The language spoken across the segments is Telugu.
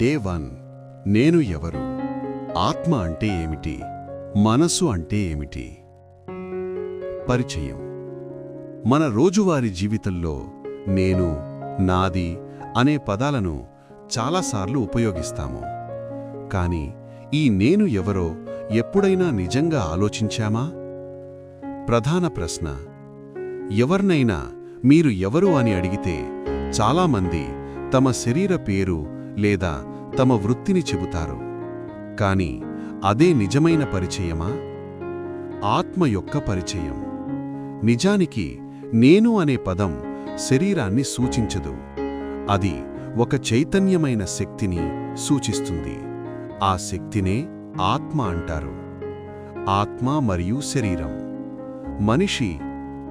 Day one. నేను ఎవరు? ఆత్మ అంటే ఏమిటి? మనసు అంటే ఏమిటి? పరిచయం. మన రోజువారీ జీవితంలో నేను నాది అనే పదాలను చాలాసార్లు ఉపయోగిస్తాము. కాని ఈ నేను ఎవరో ఎప్పుడైనా నిజంగా ఆలోచించామా? ప్రధాన ప్రశ్న. ఎవరినైనా మీరు ఎవరు అని అడిగితే చాలామంది తమ శరీర పేరు లేదా తమ వృత్తిని చెబుతారు. కానీ అదే నిజమైన పరిచయమా? ఆత్మ యొక్క పరిచయం. నిజానికి నేను అనే పదం శరీరాన్ని సూచించదు. అది ఒక చైతన్యమైన శక్తిని సూచిస్తుంది. ఆ శక్తినే ఆత్మ అంటారు. ఆత్మ మరియు శరీరం. మనిషి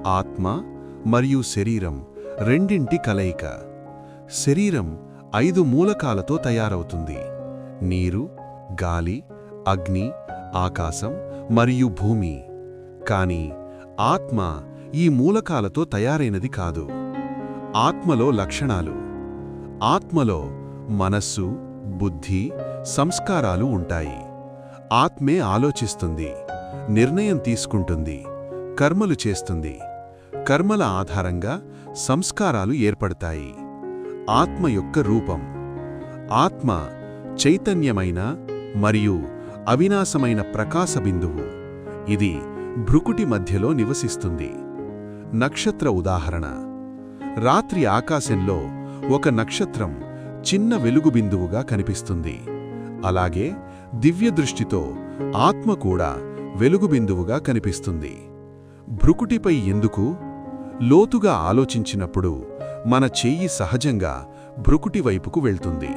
ఆత్మ మరియు శరీరం రెండింటి కలయిక. శరీరం ఐదు మూలకాలతో తయారవుతుంది. నీరు గాలి అగ్ని ఆకాశం మరియు భూమి. కానీ ఆత్మ ఈ మూలకాలతో తయారైనది కాదు. ఆత్మలో లక్షణాలు. ఆత్మలో మనస్సు బుద్ధి సంస్కారాలు ఉంటాయి. ఆత్మే ఆలోచిస్తుంది నిర్ణయం తీసుకుంటుంది కర్మలు చేస్తుంది. కర్మల ఆధారంగా సంస్కారాలు ఏర్పడతాయి. ఆత్మ యొక్క రూపం. ఆత్మ చైతన్యమైన మరియు అవినాశమైన ప్రకాశ బిందువు. ఇది భృకుటి మధ్యలో నివసిస్తుంది. నక్షత్ర ఉదాహరణ. రాత్రి ఆకాశంలో ఒక నక్షత్రం చిన్న వెలుగు బిందువుగా కనిపిస్తుంది. అలాగే దివ్యదృష్టితో ఆత్మ కూడా వెలుగు బిందువుగా కనిపిస్తుంది. భృకుటిపై ఎందుకు? లోతుగా ఆలోచించినప్పుడు మన చెయ్యి సహజంగా భ్రుకుటి వైపుకు వెళ్తుంది.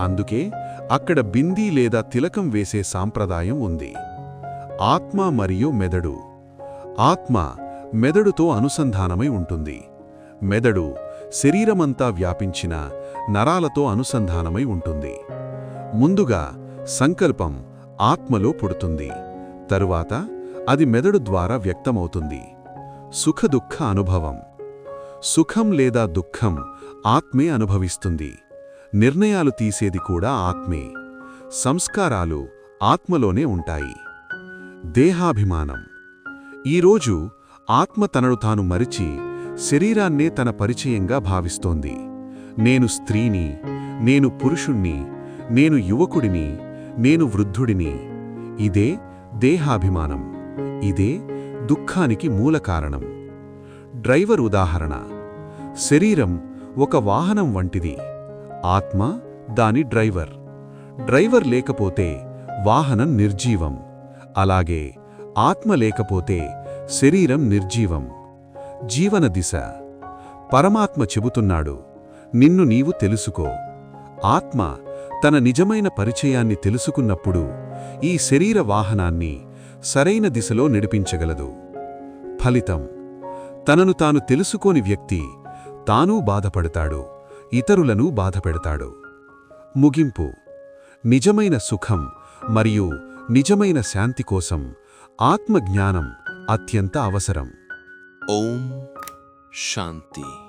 అందుకే అక్కడ బిందీ లేదా తిలకం వేసే సాంప్రదాయం ఉంది. ఆత్మ మరియు మెదడు. ఆత్మ మెదడుతో అనుసంధానమై ఉంటుంది. మెదడు శరీరమంతా వ్యాపించిన నరాలతో అనుసంధానమై ఉంటుంది. ముందుగా సంకల్పం ఆత్మలో పుడుతుంది. తరువాత అది మెదడు ద్వారా వ్యక్తమవుతుంది. సుఖదుఖ అనుభవం. సుఖం లేదా దుఃఖం ఆత్మే అనుభవిస్తుంది. నిర్ణయాలు తీసేది కూడా ఆత్మే. సంస్కారాలు ఆత్మలోనే ఉంటాయి. దేహాభిమానం. ఈరోజు ఆత్మ తనను తాను మరిచి శరీరాన్నే తన పరిచయంగా భావిస్తోంది. నేను స్త్రీని నేను పురుషుణ్ణి నేను యువకుడిని నేను వృద్ధుడిని. ఇదే దేహాభిమానం. ఇదే దుఃఖానికి మూల కారణం. డ్రైవర్ ఉదాహరణ. శరీరం ఒక వాహనం వంటిది. ఆత్మ దాని డ్రైవర్. డ్రైవర్ లేకపోతే వాహనం నిర్జీవం. అలాగే ఆత్మ లేకపోతే శరీరం నిర్జీవం. జీవన దిశ. పరమాత్మ చెబుతున్నాడు నిన్ను నీవు తెలుసుకో. ఆత్మ తన నిజమైన పరిచయాన్ని తెలుసుకున్నప్పుడు ఈ శరీర వాహనాన్ని సరైన దిశలో నడిపించగలదు. ఫలితం. తనను తాను తెలుసుకోని వ్యక్తి తానూ బాధపడతాడు ఇతరులను బాధపెడతాడు. ముగింపు. నిజమైన సుఖం మరియు నిజమైన శాంతి కోసం ఆత్మజ్ఞానం అత్యంత అవసరం. ఓం శాంతి.